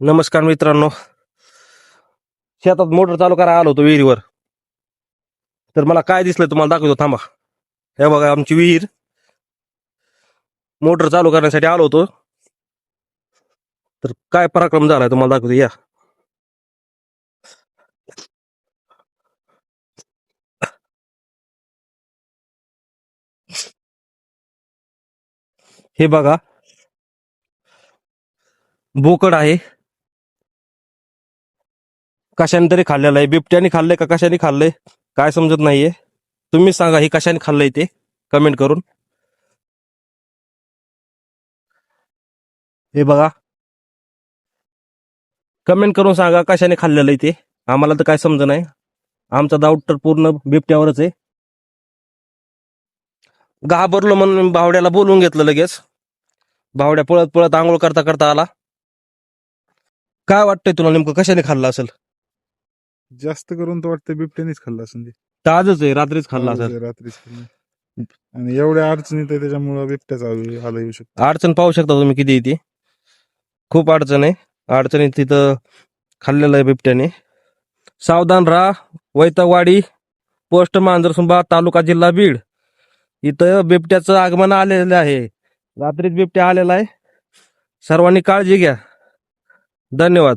नमस्कार मित्रांनो. शेतात मोटर चालू करायला आलो होतो विहिरीवर. तर मला काय दिसलं तुम्हाला दाखवतो थांबा. हे बघा आमची विहीर. मोटर चालू करण्यासाठी आलो होतो. तर काय पराक्रम झालाय तुम्हाला दाखवतो या. हे बघा. बोकड आहे. कशाने तरी खाल्लेलं आहे? बिबट्याने खाल्लंय का कशाने खाल्लंय? काय समजत नाहीये. तुम्ही सांगा हे कशाने खाल्लंय ते? कमेंट करून. हे बघा. कमेंट करून सांगा कशाने खाल्लेलं आहे ते? आम्हाला तर काय समज नाही. आमचा डाऊट तर पूर्ण बिबट्यावरच आहे. घाबरलो म्हणून भावड्याला बोलवून घेतलं लगेच. भावड्या पळत पळत आंघोळ करता करता आला. काय वाटतंय तुला नेमकं कशाने खाल्लं असेल? जास्त करून तर वाटतं बिबट्यानेच खाल्ला असेल ते. ताजच आहे रात्रीच खाल्ला असेल. रात्रीच खाल्लं. आणि एवढ्या अडचणीत आहे त्याच्यामुळे बिबट्याचा आला आला येऊ शकतो. अडचण पाहू शकता तुम्ही किती ती. खूप अडचण आहे. अडचणीत तिथं खाल्लेलं आहे बिबट्याने. सावधान राहा. वैतवाडी पोस्ट मांजरसुंबा तालुका जिल्हा बीड. इथं बिबट्याचं आगमन आलेलं आहे. रात्रीत बिबट्या आलेला आहे. सर्वांनी काळजी घ्या. धन्यवाद.